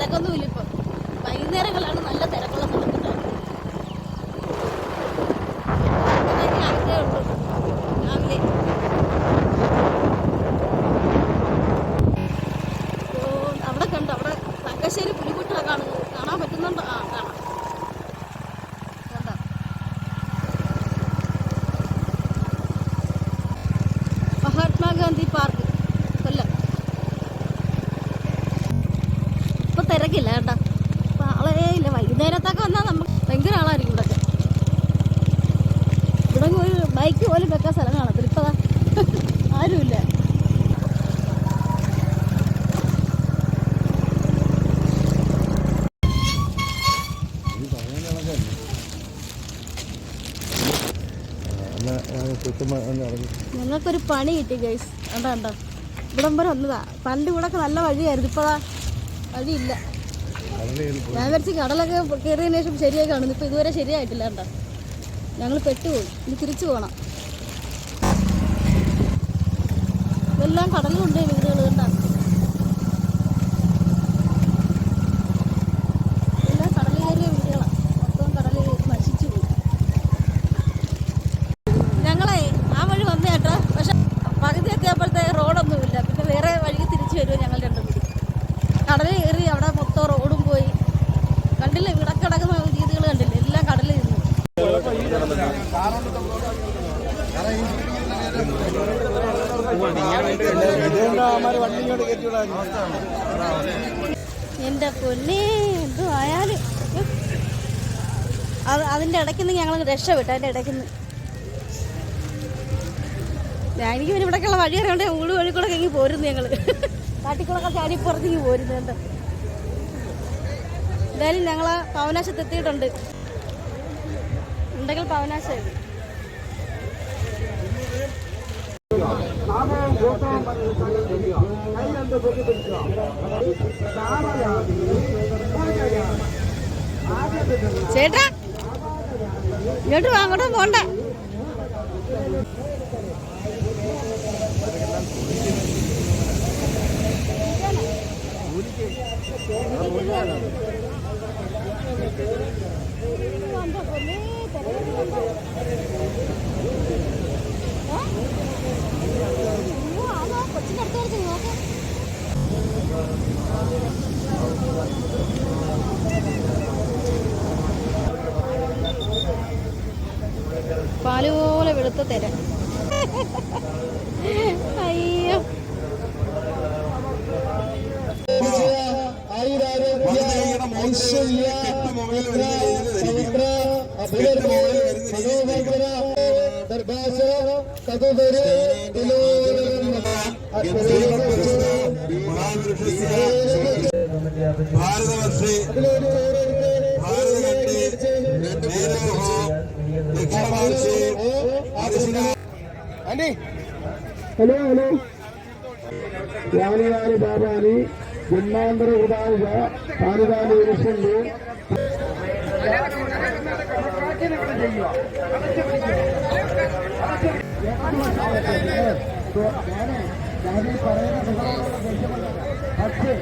തിരക്കൊന്നുമില്ല ഇപ്പൊ. വൈകുന്നേരങ്ങളാണ് തിരക്കില്ല കേട്ടോ. ഇല്ല വൈകുന്നേരത്തൊക്കെ വന്നാൽ നമുക്ക് ഭയങ്കര ആളായിരിക്കും ഇവിടെ ഇവിടെ ഒരു ബൈക്ക് പോലും വെക്കാൻ സ്ഥലം കാണത്തില്ല. ഇപ്പതാ ആരുമില്ല. ഞങ്ങൾക്കൊരു പണി കിട്ടി ഗൈസ് കണ്ടോ കണ്ടോ? ഇവിടം വരെ വന്നതാ. പണ്ട് ഇവിടെ നല്ല വഴിയായിരുന്നു. ഇപ്പതാ വഴിയില്ല. ഞാൻ വരച്ച് കടലൊക്കെ കയറിയതിനു ശേഷം ശരിയായി കാണുന്നു. ഇപ്പൊ ഇതുവരെ ശരിയായിട്ടില്ല കേട്ടോ. ഞങ്ങൾ പെട്ടുപോയി. ഇനി തിരിച്ചു പോകണം ഇതെല്ലാം കടലുണ്ട് വീടുകൾ കണ്ടോ. എന്റെ പൊന്നെ എന്തോ ആയാലും. ഇടയ്ക്ക് നിന്ന് ഞങ്ങൾ രക്ഷപ്പെട്ടു. അതിന്റെ ഇടയ്ക്ക് നിന്ന്. എനിക്ക് പിന്നെ ഇവിടേക്കുള്ള വഴി അറിയാണ്ട് ഉള്ളു വഴി കൂടെ ഇങ്ങി പോരുന്നു ഞങ്ങൾ കാട്ടിക്കുളൊക്കെ ചാടി പുറത്തേക്ക് പോരുന്നുണ്ട് എന്തായാലും ഞങ്ങൾ പവനാശത്ത് എത്തിയിട്ടുണ്ട്. ഉണ്ടെങ്കിൽ പവനാശം ചേട്ടാ ഇങ്ങോട്ട് വാ അങ്ങോട്ട് പോണ്ട. നോക്കാം പാൽ പോലെ വെളുത്ത തിര. భారతవర్షి భారతగట్టి అండి హలో హలో. యావలివారి బాబా అని జన్మాంధ్ర ఉదాహరణ తానుగా నివసించింది ഞാൻ ഈ പറയുന്ന പക്ഷേ